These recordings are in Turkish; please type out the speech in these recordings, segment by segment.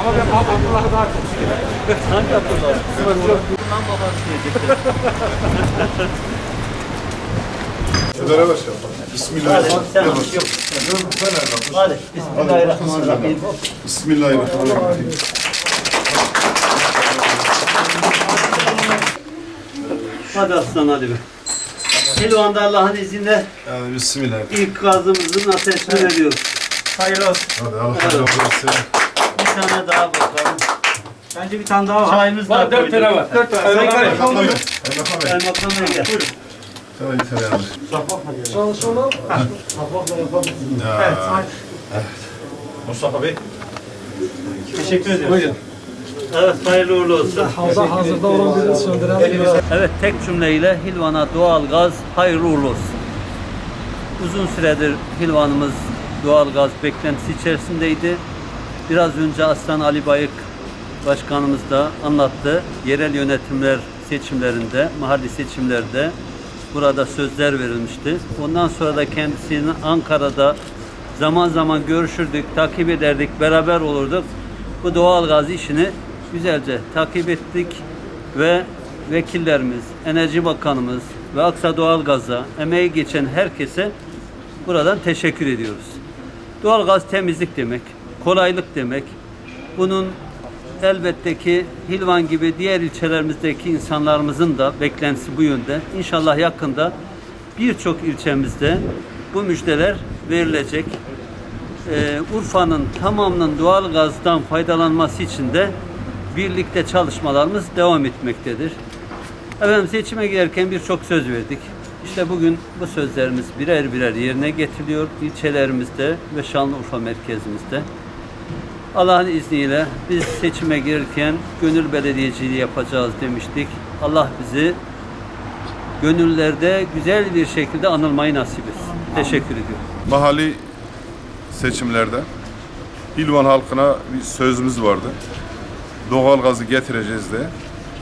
Ama ben Abdullah'ı daha çok seviyorum. Hangi Abdullah? Lan babası diyecekler. Şöyle başla. Hadi Bismillahirrahmanirrahim. yok. Hadi Bismillahirrahmanirrahim. Bismillahirrahmanirrahim. Hadi aslan hadi be. Helvanda Allah'ın izniyle Yani Bismillah. ilk gazımızın ateşini veriyoruz. Hayırlı olsun. Hadi Allah razı olsun. Bir tane daha bakalım. Bence bir tane daha var. Çayımız da Var dört tane var. Dört tane. Sayın Kaymakam buyurun. Kaymakam Bey. Kaymakam Bey gel. Sana bir tane alır. Evet. Mustafa Bey. Teşekkür ederim. Buyurun. Evet hayırlı uğurlu olsun. Hazır, hazırda olan birini söndürelim. Evet tek cümleyle Hilvan'a doğal gaz hayırlı uğurlu olsun. Uzun süredir Hilvan'ımız doğal gaz beklentisi içerisindeydi. Biraz önce Aslan Ali Bayık Başkanımız da anlattı. Yerel yönetimler seçimlerinde, mahalli seçimlerde burada sözler verilmişti. Ondan sonra da kendisini Ankara'da zaman zaman görüşürdük, takip ederdik, beraber olurduk. Bu doğal gaz işini güzelce takip ettik ve vekillerimiz, Enerji Bakanımız ve Aksa Doğalgaz'a emeği geçen herkese buradan teşekkür ediyoruz. Doğalgaz temizlik demek, kolaylık demek. Bunun elbette ki Hilvan gibi diğer ilçelerimizdeki insanlarımızın da beklentisi bu yönde. İnşallah yakında birçok ilçemizde bu müjdeler verilecek. Ee, Urfa'nın tamamının doğal gazdan faydalanması için de birlikte çalışmalarımız devam etmektedir. Efendim seçime giderken birçok söz verdik. İşte bugün bu sözlerimiz birer birer yerine getiriliyor ilçelerimizde ve Şanlıurfa merkezimizde. Allah'ın izniyle biz seçime girerken gönül belediyeciliği yapacağız demiştik. Allah bizi gönüllerde güzel bir şekilde anılmayı nasip etsin. Teşekkür ediyorum. Mahalli seçimlerde Hilvan halkına bir sözümüz vardı. Doğal gazı getireceğiz diye.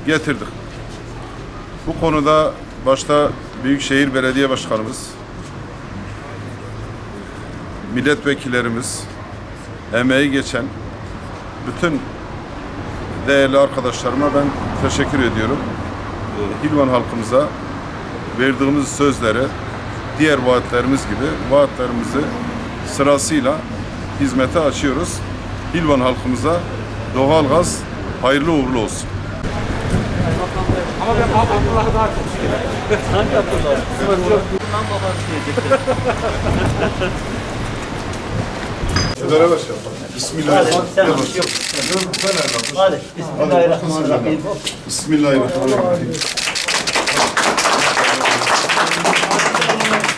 Getirdik. Bu konuda başta Büyükşehir Belediye Başkanımız, milletvekillerimiz, emeği geçen bütün değerli arkadaşlarıma ben teşekkür ediyorum. Ee, Hilvan halkımıza verdiğimiz sözleri diğer vaatlerimiz gibi vaatlerimizi sırasıyla hizmete açıyoruz. Hilvan halkımıza doğalgaz hayırlı uğurlu olsun. Ama ben Abdullah'ı daha çok seviyorum. Hangi Abdullah? Lan babası diyecekler. Şöyle başla. Hadi Bismillahirrahmanirrahim. Hadi Bismillahirrahmanirrahim. Bismillahirrahmanirrahim.